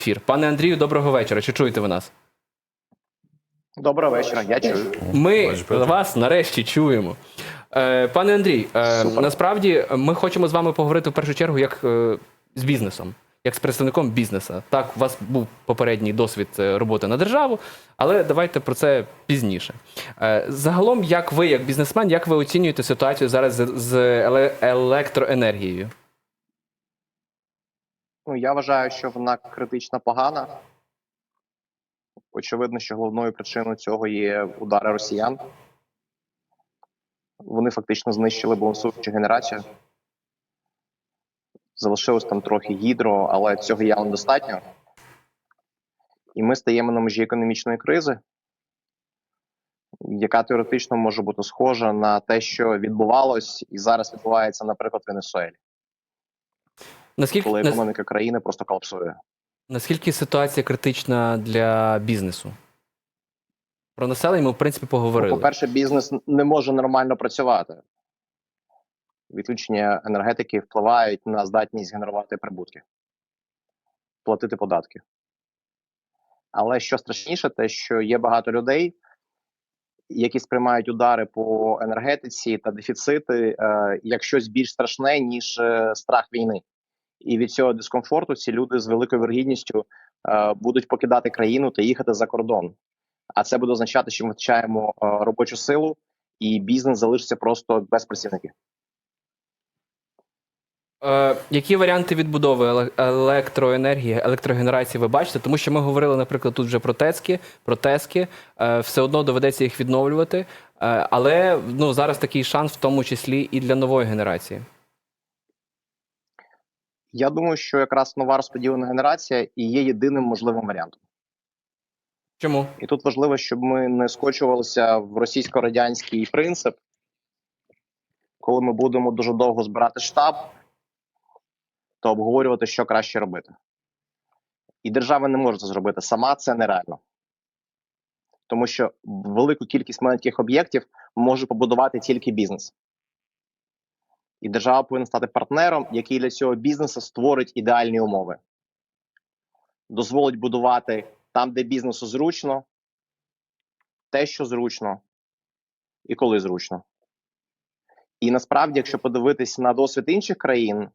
ефір. Пане Андрію, доброго вечора. Чи чуєте ви нас? Доброго вечора, я чую. Ми вас нарешті чуємо. Е, пане Андрій, е, Супер. насправді ми хочемо з вами поговорити в першу чергу як е, з бізнесом, як з представником бізнесу. Так, у вас був попередній досвід роботи на державу, але давайте про це пізніше. Загалом, як ви, як бізнесмен, як ви оцінюєте ситуацію зараз з електроенергією? Ну я вважаю, що вона критично погана. Очевидно, що головною причиною цього є удари росіян. Вони фактично знищили балансуючу генерацію. Залишилось там трохи гідро, але цього явно недостатньо. І ми стаємо на межі економічної кризи, яка теоретично може бути схожа на те, що відбувалось і зараз відбувається, наприклад, в Венесуелі, Наскільки, коли нас- економіка країни просто колапсує. наскільки ситуація критична для бізнесу? Про населення ми, в принципі, поговорили. Ну, по-перше, бізнес не може нормально працювати. Відключення енергетики впливають на здатність генерувати прибутки, платити податки. Але що страшніше, те, що є багато людей, які сприймають удари по енергетиці та дефіцити е, як щось більш страшне, ніж е, страх війни. І від цього дискомфорту ці люди з великою вірогідністю е, будуть покидати країну та їхати за кордон. А це буде означати, що ми втрачаємо е, робочу силу, і бізнес залишиться просто без працівників. Е, які варіанти відбудови електроенергії, електрогенерації ви бачите? Тому що ми говорили, наприклад, тут вже про ТЕЦки, про ТЕСки. Е, все одно доведеться їх відновлювати. Е, але ну, зараз такий шанс, в тому числі і для нової генерації. Я думаю, що якраз нова розподілена генерація і є єдиним можливим варіантом. Чому? І тут важливо, щоб ми не скочувалися в російсько-радянський принцип, коли ми будемо дуже довго збирати штаб, то обговорювати, що краще робити. І держава не може це зробити сама, це нереально. Тому що велику кількість маленьких об'єктів може побудувати тільки бізнес. І держава повинна стати партнером, який для цього бізнесу створить ідеальні умови, дозволить будувати там, де бізнесу зручно, те, що зручно, і коли зручно. І насправді, якщо подивитись на досвід інших країн,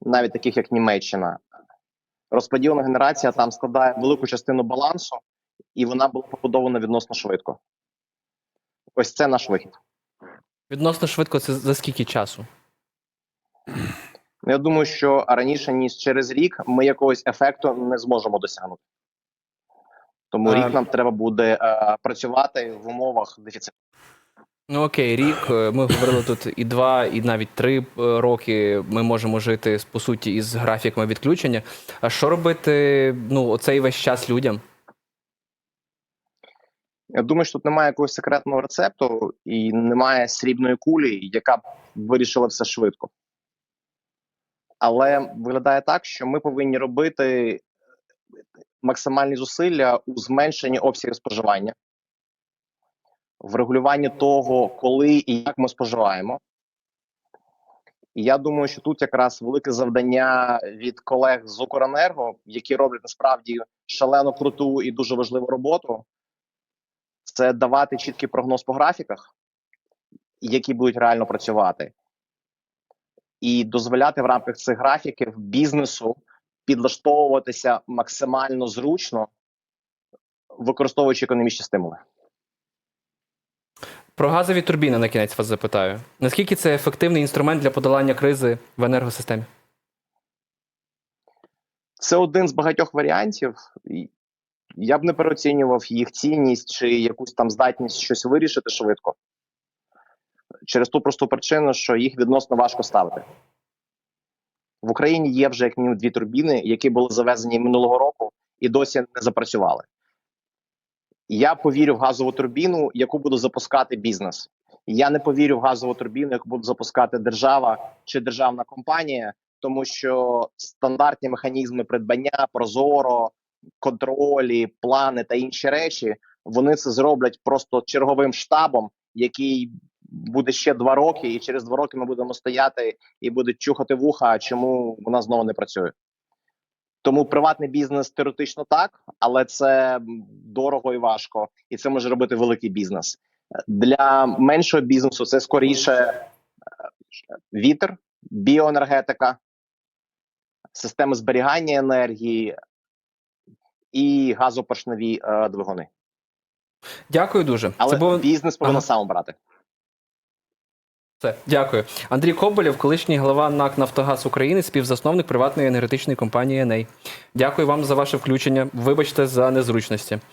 навіть таких як Німеччина, розподілена генерація там складає велику частину балансу, і вона була побудована відносно швидко. Ось це наш вихід. Відносно швидко це за скільки часу? Я думаю, що раніше ніж через рік ми якогось ефекту не зможемо досягнути. Тому А- рік нам треба буде е, працювати в умовах дефіциту. Ну окей, рік. е, Ми говорили тут і два, і навіть три е, роки. Ми можемо жити по суті із графіками відключення. А що робити ну, оцей весь час людям? Я думаю, що тут немає якогось секретного рецепту і немає срібної кулі, яка б вирішила все швидко. Але виглядає так, що ми повинні робити максимальні зусилля у зменшенні обсягів споживання, в регулюванні того, коли і як ми споживаємо. І я думаю, що тут якраз велике завдання від колег з Укренерго, які роблять насправді шалено круту і дуже важливу роботу це давати чіткий прогноз по графіках, які будуть реально працювати, і дозволяти в рамках цих графіків бізнесу підлаштовуватися максимально зручно, використовуючи економічні стимули. Про газові турбіни на кінець вас запитаю. Наскільки це ефективний інструмент для подолання кризи в енергосистемі? Це один з багатьох варіантів. Я б не переоцінював їх цінність чи якусь там здатність щось вирішити швидко. Через ту просту причину, що їх відносно важко ставити. В Україні є вже як мінімум дві турбіни, які були завезені минулого року і досі не запрацювали. Я повірю в газову турбіну, яку буде запускати бізнес. Я не повірю в газову турбіну, яку буде запускати держава чи державна компанія, тому що стандартні механізми придбання, прозоро, контролі, плани та інші речі вони це зроблять просто черговим штабом, який буде ще два роки, і через два роки ми будемо стояти і будуть чухати вуха, чому вона знову не працює. Тому приватний бізнес теоретично так, але це дорого і важко, і це може робити великий бізнес. Для меншого бізнесу це скоріше е, вітер, біоенергетика, системи зберігання енергії і газопоршневі е, двигуни. Дякую дуже. Але Це був... бізнес повинен Ага. сам брати. Все, дякую. Андрій Коболєв, колишній глава НАК Нафтогаз України, співзасновник приватної енергетичної компанії «Еней». Дякую вам за ваше включення. Вибачте за незручності.